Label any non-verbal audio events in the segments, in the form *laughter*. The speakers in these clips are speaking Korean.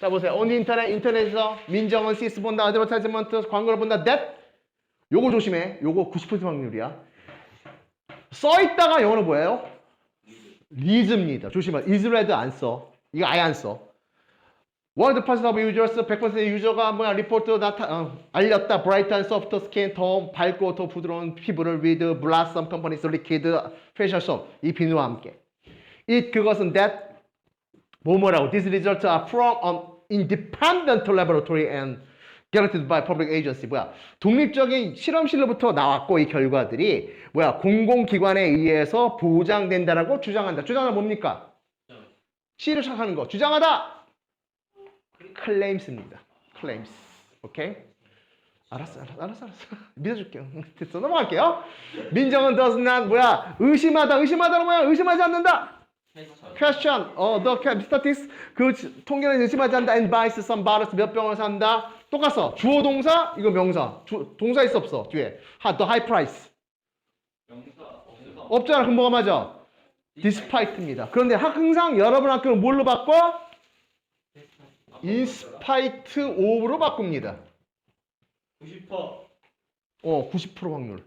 자 보세요. on 인터넷 인터넷에서 민정은 시스 본다, 어드버타이즈먼트 광고를 본다. that 요거 조심해. 요거 90% 확률이야. 써 있다가 영어로 뭐예요? 리즈입니다. 조심해. read 안 써. 이거 아예 안 써. 월드 오브 유저스 100% 유저가 뭐야 리포트 나타 어, 알렸다 브라이트한 소프트 스킨 더 밝고 더 부드러운 피부를 with blossom companies liquid facial soap 이 비누와 함께 it 그것은 that 뭐뭐라고 these results are from an independent laboratory and guaranteed by public agency 뭐야 독립적인 실험실로부터 나왔고 이 결과들이 뭐야 공공기관에 의해서 보장된다라고 주장한다 주장은 뭡니까 C를 시작하는 거 주장하다 claims입니다. claims. 오케이? 알았어, 알았어, 알았어, 알았어. *laughs* 믿어줄게요. *laughs* 됐어, 넘어갈게요. 민정은 does not 뭐야? 의심하다, 의심하다는 뭐야? 의심하지 않는다. Question, 어, the statistics 그 지- 통계는 의심하지 않는다. and buys some bottles 몇 병을 산다. 똑같어. 주어 동사, 이거 명사. 주, 동사 있어 없어 뒤에. 하, the high price. 없잖아. 그럼 뭐가 맞아? despite입니다. 그런데 항상 여러분 학교는 뭘로 바꿔? 인스파이트 5로 바꿉니다. 90%. 어, 90% 확률.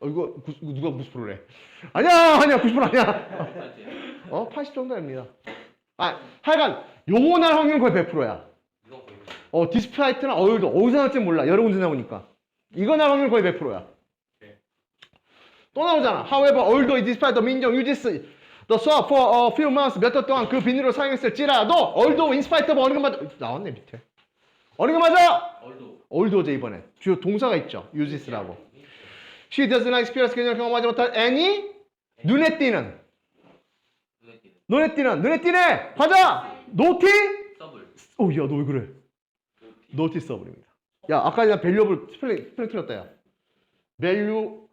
어, 이거, 구- 누가 90%래? 아니야, 아니야, 90% 아니야. 어, 80 정도 됩니다. 아, 하여간, 요거 날 확률은 거의 100%야. 어, 디스파이트나 어울도 어디서 나올지 몰라. 여러 군데 나오니까. 이거 날 확률 거의 100%야. 또 나오잖아. However, although despite the 민정 uses the swap for a few months 몇 달 동안 그 비닐을 사용했을지라도 although in spite of 어느 게 맞아? 나왔네 밑에. 어느 게 맞아? 얼도. 올드오죠 이번에 주요 동사가 있죠 uses라고 she does not experience 그녀를 경험하지 못한 any 눈에 띄는. 눈에 띄는. 눈에 띄네. 가자 노티? 더블. 오야 너 왜 그래? 노티 서블입니다. 야 아까 나 밸류업을 스펠링 스펠링 틀렸다 야. 밸류?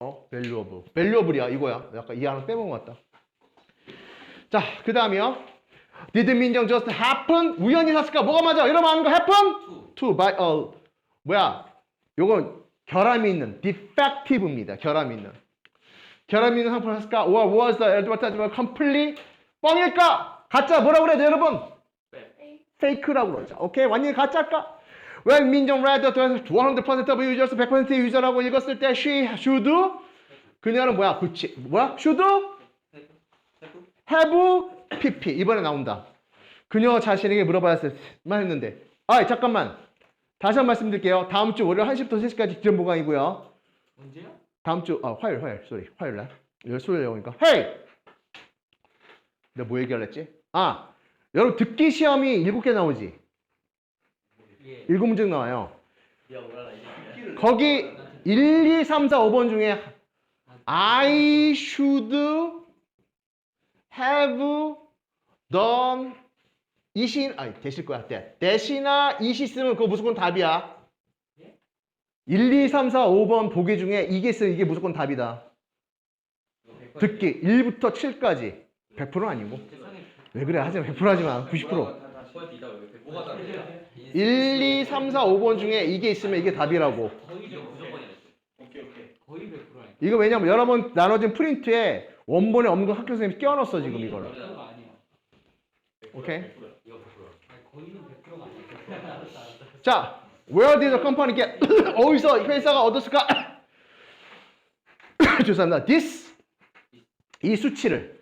어 밸류어블 밸류어블이야 이거야. 약간 이 하나 빼먹은 것 같다. 자그 다음이요. Did 민정 just happen? 우연히 샀을까? 뭐가 맞아? 여러분 아는 거 happen? 투. to by 어 뭐야 요건 결함이 있는 defective입니다 결함이 있는. 결함이 있는 상품을 샀을까? or was the advertisement complete 뻥일까? 가짜 뭐라고 그래야 돼 여러분? 백. fake라고 그러죠. 오케이 완전히 가짜일까? when 민정 read the 100% of users 100%의 유저라고 읽었을 때 she should 그녀는 뭐야? 그치 뭐야? should? have pp. 이번에 나온다. 그녀 자신에게 물어봤을만 했는데 아 잠깐만 다시 한 번 말씀드릴게요. 다음 주 월요일 1시부터 3시까지 기존 보강이고요. 언제야? 다음 주 아, 화요일 화요일 쏘리 화요일 날 열 수요일 영어니까 헤이 내가 뭐 얘기하려 했지? 아 여러분 듣기 시험이 7개 나오지 예. 7문제 나와요. 야 몰라 이제. 거기 1, 2, 3, 4, 5번 중에 I should have done 이신 아니 되실 거야 대 대시나 이시 쓰면 그거 무조건 답이야. 1, 2, 3, 4, 5번 보기 중에 이게 쓰면 이게 무조건 답이다. 듣기. 1부터 7까지. 100%는 아니고. 왜 그래? 하지 마. 100% 하지 마. 90% 포인트. 있다 왜? 뭐가 다르냐? 1, 2, 3, 4, 5번 중에 이게 있으면 이게 답이라고. 거의 이게 무조건이야. 오케이 오케이. 거의 100% 아니야. 이거 왜냐면 여러 번 나눠진 프린트에 원본에 없는 거 학교 선생님이 끼워넣었어 지금 이거를. 오케이 이거 100%. 아니 거의는 100%가 아니야. 자 where did the company get *coughs* 어디서 회사가 얻었을까 *coughs* 죄송합니다 this 이 수치를